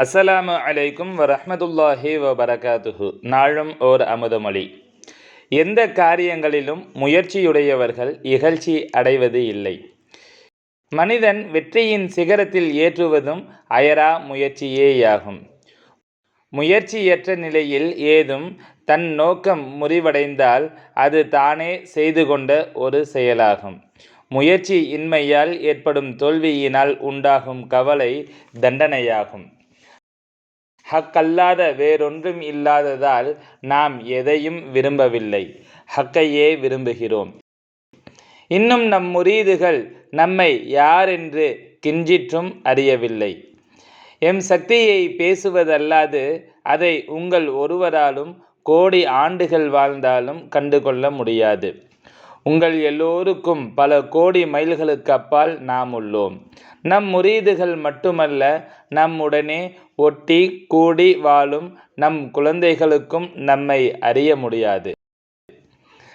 அஸ்ஸலாமு அலைக்கும் வரஹ்மத்துல்லாஹி வபரகாத்துஹு. நாளும் ஓர் அமுதமொழி. எந்த காரியங்களிலும் முயற்சியுடையவர்கள் இகழ்ச்சி அடைவது இல்லை. மனிதன் வெற்றியின் சிகரத்தில் ஏற்றுவதும் அயரா முயற்சியேயாகும். முயற்சியற்ற நிலையில் ஏதும் தன் நோக்கம் முறிவடைந்தால் அது தானே செய்து கொண்ட ஒரு செயலாகும். முயற்சி இன்மையால் ஏற்படும் தோல்வியினால் உண்டாகும் கவலை தண்டனையாகும். ஹக்கல்லாத வேறொன்றும் இல்லாததால் நாம் எதையும் விரும்பவில்லை. ஹக்கையே விரும்புகிறோம். இன்னும் நம் முரீதுகள் நம்மை யாரென்று கிஞ்சிற்றும் அறியவில்லை. எம் சக்தியை பேசுவதல்லாது அதை உங்கள் ஒருவராலும் கோடி ஆண்டுகள் வாழ்ந்தாலும் கண்டுகொள்ள முடியாது. உங்கள் எல்லோருக்கும் பல கோடி மைல்களுக்கு அப்பால் நாம் உள்ளோம். நம் முரீதுகள் மட்டுமல்ல நம்முடனே ஒட்டி கூடி வாழும் நம் குழந்தைகளுக்கும் நம்மை அறிய முடியாது.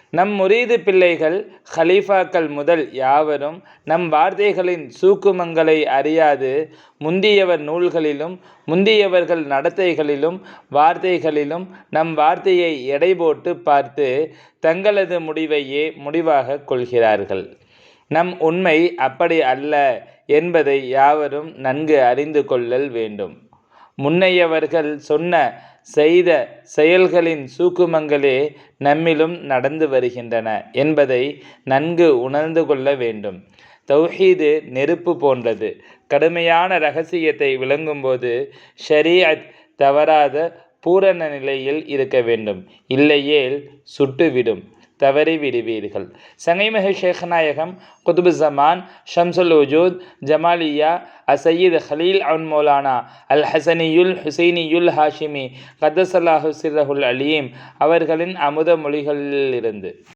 நம் முரீது பிள்ளைகள் ஹலீஃபாக்கள் முதல் யாவரும் நம் வார்த்தைகளின் சூக்குமங்களை அறியாது. முந்தியவர் நூல்களிலும் முந்தியவர்கள் நடத்தைகளிலும் வார்த்தைகளிலும் நம் வார்த்தையை எடை போட்டு பார்த்து தங்களது முடிவையே முடிவாக கொள்கிறார்கள். நம் உண்மை அப்படி அல்ல என்பதை யாவரும் நன்கு அறிந்து கொள்ளல் வேண்டும். முன்னையவர்கள் சொன்ன செய்த செயல்களின் சூக்குமங்களே நம்மிலும் நடந்து வருகின்றன என்பதை நன்கு உணர்ந்து கொள்ள வேண்டும். தௌஹீது நெருப்பு போன்றது. கடுமையான ரகசியத்தை விளங்கும்போது ஷரீஅத் தவறாத பூரண நிலையில் இருக்க வேண்டும். இல்லையேல் சுட்டுவிடும். தவறி விடுவீர்கள். சங்கைமஹ ஷேഖநாயகம் குதுபு ஜமான் ஷம்சுல் உஜூத் ஜமாலியா அசையீத் ஹலீல் அவுன் மௌலானா அல் ஹசனியுல் ஹுசைனியுல் ஹாஷிமி கதசல்லாஹு சிரஹுல் அலீம் அவர்களின் அமுத மொழிகளிலிருந்து.